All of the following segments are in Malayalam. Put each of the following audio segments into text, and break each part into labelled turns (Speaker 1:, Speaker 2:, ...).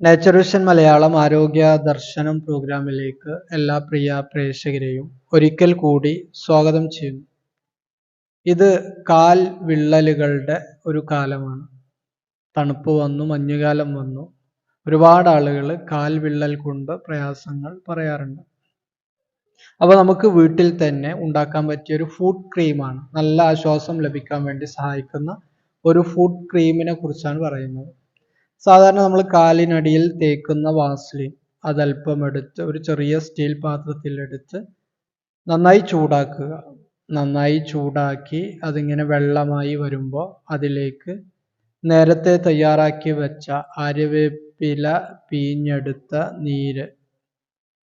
Speaker 1: നാച്ചുറേഷൻ മലയാളം ആരോഗ്യ ദർശനം പ്രോഗ്രാമിലേക്ക് എല്ലാ പ്രിയ പ്രേക്ഷകരെയും ഒരിക്കൽ കൂടി സ്വാഗതം ചെയ്യുന്നു. ഇത് കാൽ വിള്ളലുകളുടെ ഒരു കാലമാണ്. തണുപ്പ് വന്നു മഞ്ഞുകാലം വന്നു. ഒരുപാട് ആളുകൾ കാൽ വിള്ളൽ കൊണ്ട് പ്രയാസങ്ങൾ പറയാറുണ്ട്. അപ്പോൾ നമുക്ക് വീട്ടിൽ തന്നെ ഉണ്ടാക്കാൻ പറ്റിയ ഒരു ഫുഡ് ക്രീമാണ് നല്ല ആശ്വാസം ലഭിക്കാൻ വേണ്ടി സഹായിക്കുന്ന ഒരു ഫുഡ് ക്രീമിനെ കുറിച്ചാണ് പറയുന്നത്. സാധാരണ നമ്മൾ കാലിനടിയിൽ തേക്കുന്ന വാസ്ലിൻ അതല്പം എടുത്ത് ഒരു ചെറിയ സ്റ്റീൽ പാത്രത്തിൽ എടുത്ത് നന്നായി ചൂടാക്കുക. നന്നായി ചൂടാക്കി അതിങ്ങനെ വെള്ളമായി വരുമ്പോൾ അതിലേക്ക് നേരത്തെ തയ്യാറാക്കി വെച്ച ആര്യവേപ്പില പീഞ്ഞെടുത്ത നീര്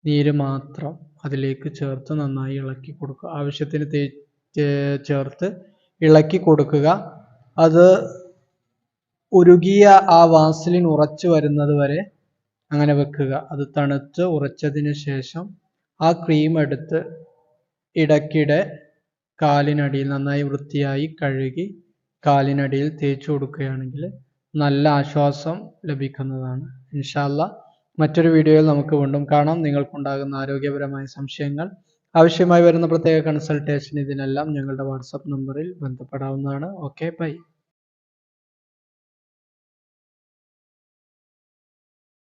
Speaker 1: നീര് മാത്രം അതിലേക്ക് ചേർത്ത് നന്നായി ഇളക്കി കൊടുക്കുക. ആവശ്യത്തിന് തേ ചേർത്ത് ഇളക്കി കൊടുക്കുക. അത് ഉരുകിയ ആ വാസലിൻ ഉറച്ചു വരുന്നത് വരെ അങ്ങനെ വെക്കുക. അത് തണുത്ത് ഉറച്ചതിന് ശേഷം ആ ക്രീം എടുത്ത് ഇടയ്ക്കിടെ കാലിനടിയിൽ നന്നായി വൃത്തിയായി കഴുകി കാലിനടിയിൽ തേച്ചു കൊടുക്കുകയാണെങ്കിൽ നല്ല ആശ്വാസം ലഭിക്കുന്നതാണ്. ഇൻഷാല്ല മറ്റൊരു വീഡിയോയിൽ നമുക്ക് വീണ്ടും കാണാം. നിങ്ങൾക്കുണ്ടാകുന്ന ആരോഗ്യപരമായ സംശയങ്ങൾ ആവശ്യമായി വരുന്ന പ്രത്യേക കൺസൾട്ടേഷൻ ഇതിനെല്ലാം ഞങ്ങളുടെ വാട്സപ്പ് നമ്പറിൽ ബന്ധപ്പെടാവുന്നതാണ്. Okay bye